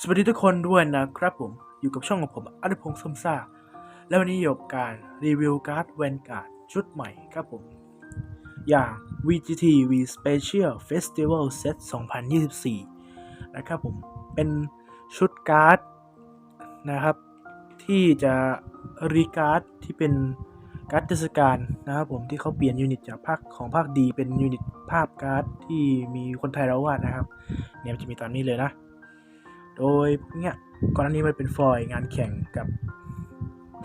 สวัสดีทุกคนด้วยนะครับผม อยู่กับช่องของผมอนุพงษ์สมซาและวันนี้อยู่กับการรีวิวการ์ดแวนการ์ดชุดใหม่ครับผม อย่าง VGT V Special Festival Set 2024 นะครับผม เป็นชุดการ์ดนะครับ ที่จะรีการ์ดที่เป็นการ์ดเทศกาลนะครับผมที่เขาเปลี่ยนยูนิตจากภาคของภาคดีเป็นยูนิตภาพการ์ดที่มีคนไทยเราวาดนะครับ เนี่ยจะมีตามนี้เลยนะ โดยเนี้ยก่อนหน้านี้มันเป็นฟอยล์งานแข่งกับ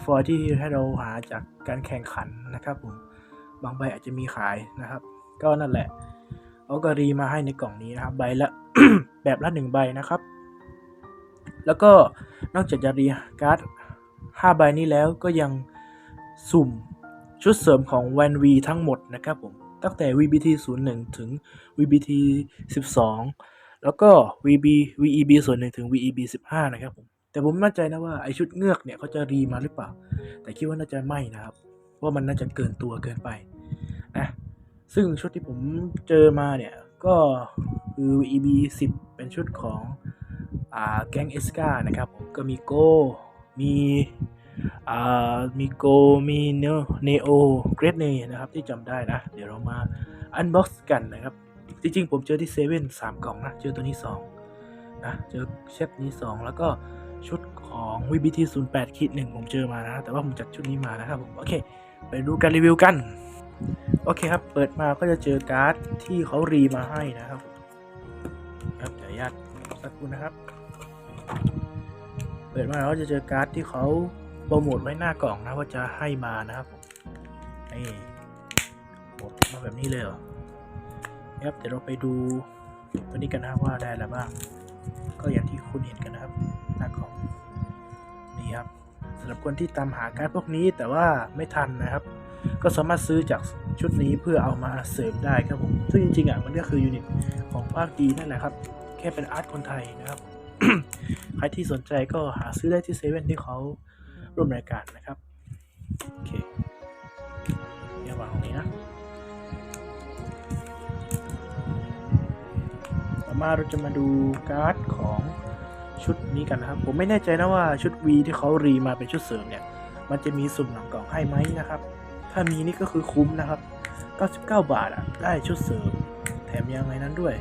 ฟอยล์ที่ให้เราหาจากการแข่งขันนะครับผมบางใบอาจจะมีขายนะครับ ก็นั่นแหละเขากรีมาให้ในกล่องนี้นะครับ ใบละแบบละหนึ่งใบนะครับ แล้วก็นอกจากจะรีการ์ด5ใบนี้แล้วก็ยังสุ่มชุดเสริมของ w a n v ทั้งหมดนะครับผมตั้งแต่ VBT 01 ถึง VBT 12 แล้วก็ VB VEB ส่วนหนึ่งถึง VEB 15 นะครับผมแต่ผมไม่มั่นใจนะว่าไอชุดเงือกเนี่ยเขาจะรีมาหรือเปล่า แต่คิดว่าน่าจะไม่นะครับว่ามันน่าจะเกินตัวเกินไปนะซึ่งชุดที่ผมเจอมาเนี่ย ก็คือ VEB 10 เป็นชุดของอ่าแก๊งเอสกานะครับผมก็มีโกมีอ่ามีโกมีเนเนโอเกรดเนนะครับที่จำได้นะ เดี๋ยวเรามาอันบ็อกซ์กันนะครับ จริงๆ ผมเจอที่เซเว่นสามกล่องนะ เจอตัวนี้สองนะ เจอเซตนี้สองแล้วก็ชุดของ VBT 0 8คิดหนึ่งผมเจอมานะ แต่ว่าผมจัดชุดนี้มานะครับผม โอเค ไปดูการรีวิวกัน โอเคครับ เปิดมาก็จะเจอการ์ดที่เขารีมาให้นะครับครับเดี๋ยวญาตสักครู่นะครับ เปิดมาเราก็จะเจอการ์ดที่เขาโปรโมทไว้หน้ากล่องนะว่าจะให้มานะครับผมนี่โหมาแบบนี้เลยเหรอ ครับเดี๋ยวเราไปดูตัวนี้กันนะว่าได้อะไรบ้าง ก็อย่างที่คุณเห็นกันนะครับหน้ากล่องนี่ครับสำหรับคนที่ตามหาการ์ดพวกนี้แต่ว่าไม่ทันนะครับ ก็สามารถซื้อจากชุดนี้เพื่อเอามาเสริมได้ครับผมซึ่งจริงๆอะมันก็คือยูนิตของภาคดีนั่นแหละครับ แค่เป็นอาร์ตคนไทยนะครับ ใครที่สนใจก็หาซื้อได้ที่เซเว่นที่เขาร่วมรายการนะครับโอเค มาเราจะมาดูการ์ดของชุดนี้กันนะครับ ผมไม่แน่ใจนะว่าชุด V ที่เขารีมาเป็นชุดเสริมเนี่ย มันจะมีสุ่มหลังกล่องให้ไหมนะครับ ถ้ามีนี่ก็คือคุ้มนะครับ 99 บาทอะ ได้ชุดเสริม แถมยังไงนั้นด้วย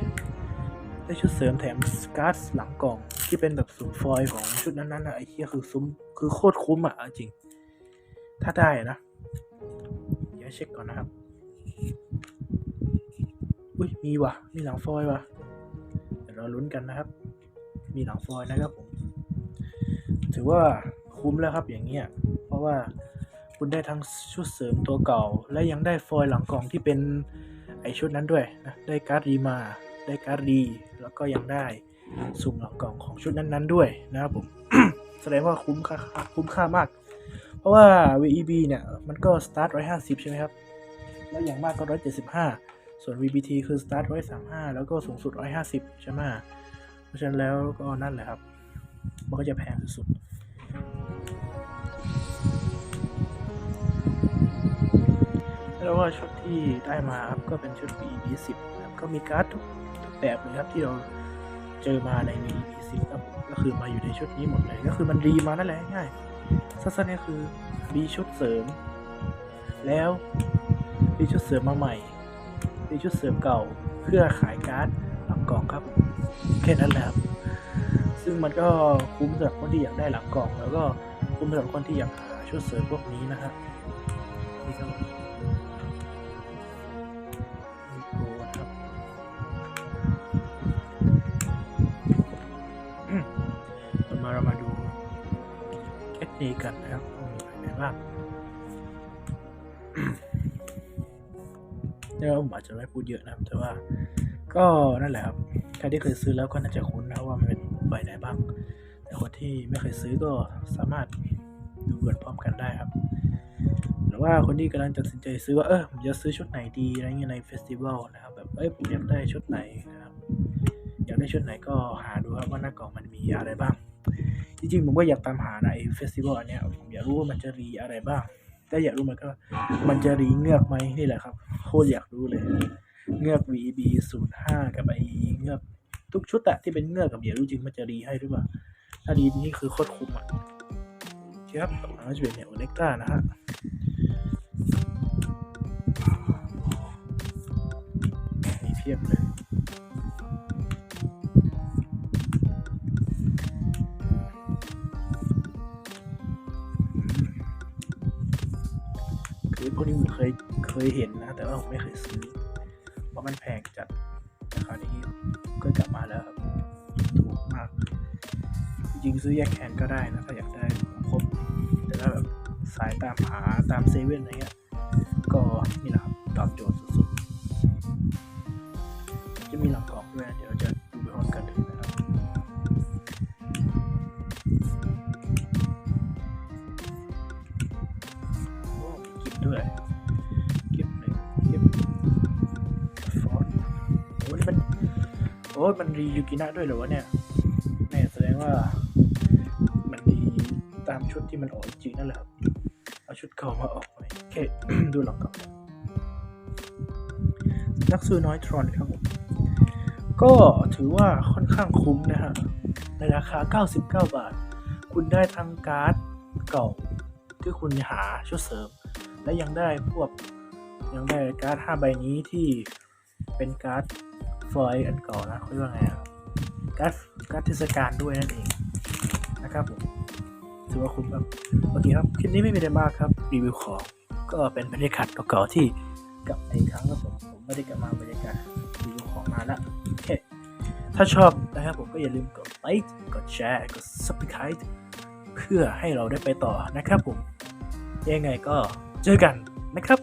ได้ชุดเสริมแถมการ์ดหลังกล่องที่เป็นแบบสุ่มฟอยของชุดนั้นๆนะไอ้เหี้ยคือซุ้มคือโคตรคุ้มอะจริง ถ้าได้อะนะ เดี๋ยวเช็คก่อนนะครับ อุ้ยมีว่ะ มีหลังฟอยว่ะ ดี๋ยวเราลุ้นกันนะครับ มีหนังฟอยนะครับผม ถือว่าคุ้มแล้วครับอย่างเงี้ย เพราะว่าคุณได้ทั้งชุดเสริมตัวเก่า และยังได้ฟอยหลังกล่องที่เป็นไอชุดนั้นด้วยนะ ได้การ์ดรีมา ได้การ์ดรี แล้วก็ยังได้สุ่มหลังกล่องของชุดนั้นๆด้วยนะครับผม แสดงว่าคุ้มค่าคุ้มค่ามาก เพราะว่า VEB เนี่ย มันก็สตาร์ท150 ใช่ไหมครับ แล้วอย่างมากก็ 175 ส่วน VBT คือ start 135 แล้วก็สูงสุด 150 ใช่ไหมเพราะฉะนั้นแล้วก็นั่นแหละครับ มันก็จะแพงสุดแล้วว่าชุดที่ได้มาครับ ก็เป็นชุด VEB 10ครับก็มีการ์ดทุกแบบเลยครับที่เราเจอมาใน VEB 10ครับก็คือมาอยู่ในชุดนี้หมดเลย ก็คือมันรีมานั่นแหละง่ายสั้นๆก็คือมีชุดเสริม แล้วมีชุดเสริมมาใหม่ มีชุดเสริมเก่าเพื่อขายการ์ดหลังกล่องครับ แค่นั้นแหละครับ ซึ่งมันก็คุ้มสำหรับคนที่อยากได้หลังกล่อง แล้วก็คุ้มสำหรับคนที่อยากหาชุดเสริมพวกนี้นะฮะนี่ครับผมมีโปรนะครับมาเรามาดูแคนี้กันนะครับมีอะไรบ้าง เนี่ยผมอาจจะไม่พูดเยอะนะครับ แต่ว่าก็นั่นแหละครับใครที่เคยซื้อแล้วก็น่าจะคุ้นนะว่ามันเป็นใบไหนบ้าง แต่คนที่ไม่เคยซื้อก็สามารถดูกันพร้อมกันได้ครับ หรือว่าคนที่กำลังตัดสินใจซื้อว่าเออผมจะซื้อชุดไหนดีอะไรเงี้ยในเฟสติวัลนะครับแบบเอ้ยผมอยากได้ชุดไหนนะครับอยากได้ชุดไหนก็หาดูครับว่าหน้ากล่องมันมีอะไรบ้าง จริงๆผมก็อยากตามหาในเฟสติวัลอันเนี้ยผมอยากรู้ว่ามันจะรีอะไรบ้างถ้าอยากรู้มันก็มันจะรีเงือกไหมนี่แหละครับ คตรอยากรู้เลย เงือก VB 05 กับไอเงือกทุกชุดอะที่เป็นเงือกกับเหยี่ยรู้จริงมันจะรีให้หรือเปล่า ถ้าดีนี่คือโคตรคุ้มอะเครับต่อมาก็จะเป็นเนี่ยโอเน็กต้านะฮะมีเพียบเลยคือพวกนี้ผมเคย เคยเห็นนะ แต่ว่าผมไม่เคยซื้อ เพราะมันแพงจัดแต่คราวนี้ก็กลับมาแล้วครับ ถูกมาก จริงซื้อแยกแคนก็ได้นะถ้าอยากได้ครบแต่ถ้าแบบสายตามหาตามเซเว่นอะไรเงี้ย ก็นี่แหละครับตอบโจทย์สุดๆ จะมีหลังกล่องด้วยเดี๋ยวจะดูไปพร้อมกันเลยนะครับโอ้มีกิฟต์ด้วย อ้ยมันรียูกินะด้วยเหรอวะเนี่ยแม่แสดงว่า มันดีตามชุดที่มันออกจริงนั่นแหละครับ เอาชุดเก่ามาออกไปโอเคดูหลังก่อนนักสู้น้อยทรอนครับผมก็ถือว่าค่อนข้างคุ้มนะฮะในราคา 99 บาท คุณได้ทั้งการ์ดเก่าที่คุณหาชุดเสริม และยังได้พวกยังได้การ์ด 5 ใบนี้ที่เป็นการ์ด ฟอยล์อันก่านนะเขาเรียกว่าไงการ์ดการ์ดเทศกาลด้วยนั่นเองนะครับผมถือว่าคุ้มครับโอเคครับคลิปนี้ไม่มีอะไรมากครับรีวิวของก็เป็นบรรยากาศเก่าๆที่กลับมาอีกครั้งครับผมผมไม่ได้กลับมาบรรยากาศรีวิวของนานละโอเคถ้าชอบนะครับผมก็อย่าลืมกดไลค์กดแชร์กด subscribe เพื่อให้เราได้ไปต่อนะครับผมยังไงก็เจอกันนะครับ